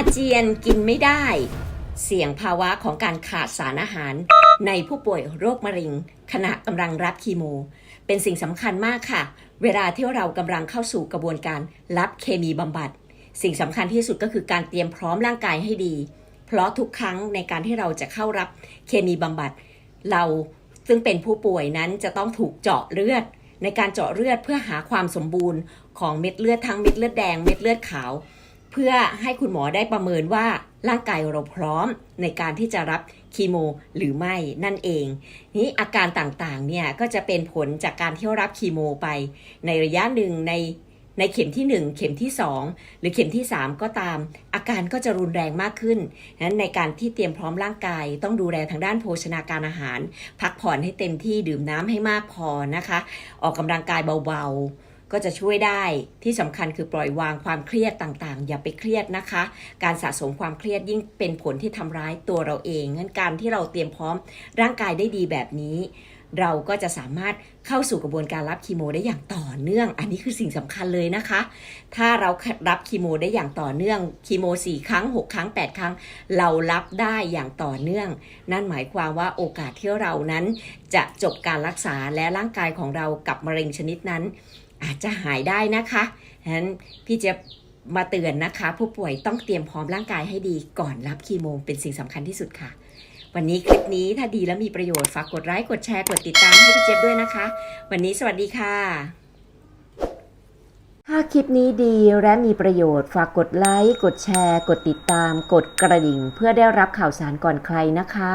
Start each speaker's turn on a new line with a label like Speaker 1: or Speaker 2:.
Speaker 1: อาเจียนกินไม่ได้ เสี่ยงภาวะของการขาดสารอาหาร ในผู้ป่วยโรคมะเร็ง ขณะกำลังรับคีโม เป็นสิ่งสำคัญมากค่ะ เวลาที่เรากำลังเข้าสู่กระบวนการรับเคมีบำบัด สิ่งสำคัญที่สุดก็คือการเตรียมพร้อมร่างกายให้ดี เพราะทุกครั้งในการที่เราจะเข้ารับเคมีบำบัด เราซึ่งเป็นผู้ป่วยนั้นจะต้องถูกเจาะเลือด ในการเจาะเลือดเพื่อหาความสมบูรณ์ของเม็ดเลือดทั้งเม็ดเลือดแดงเม็ดเลือดขาว เพื่อให้คุณหมอได้ประเมินว่าร่างกายเราพร้อมในการที่จะรับคีโมหรือไม่นั่นเอง นี้อาการต่างๆเนี่ยก็จะเป็นผลจากการที่รับคีโมไป ในระยะหนึ่งในในเข็มที่ 1 เข็มที่ 2 หรือเข็มที่ 3 ก็ตาม อาการก็จะรุนแรงมากขึ้นนั้นในการที่เตรียมพร้อมร่างกาย ต้องดูแลทางด้านโภชนาการอาหาร พักผ่อนให้เต็มที่ดื่มน้ำให้มากพอนะคะ ออกกำลังกายเบาๆ ก็จะช่วยได้ที่สำคัญคือปล่อยวางความเครียดต่างๆ อย่าไปเครียดนะคะ การสะสมความเครียดยิ่งเป็นผลที่ทำร้ายตัวเราเองงั้นการที่เราเตรียมพร้อมร่างกายได้ดีแบบนี้ เราก็จะสามารถเข้าสู่กระบวนการรับคีโมได้อย่างต่อเนื่อง อันนี้คือสิ่งสำคัญเลยนะคะ ถ้าเรารับคีโมได้อย่างต่อเนื่องคีโม4 ครั้ง 6 ครั้ง 8 ครั้ง เรารับได้อย่างต่อเนื่อง นั่นหมายความว่าโอกาสที่เรานั้นจะจบการรักษาและร่างกายของเรากับมะเร็งชนิดนั้น อาจจะหายได้นะคะฉะนั้นพี่เจะมาเตือนนะคะ ผู้ป่วยต้องเตรียมพร้อมร่างกายให้ดีก่อนรับคีโมเป็นสิ่งสำคัญที่สุดค่ะ วันนี้คลิปนี้ถ้าดีและมีประโยชน์ฝากกดไลค์กดแชร์กดติดตามให้พี่เจี๊ยบด้วยนะคะ วันนี้สวัสดีค่ะ ถ้าคลิปนี้ดีและมีประโยชน์ ฝากกดไลค์กดแชร์ กดติดตาม กดกระดิ่ง เพื่อได้รับข่าวสารก่อนใครนะคะ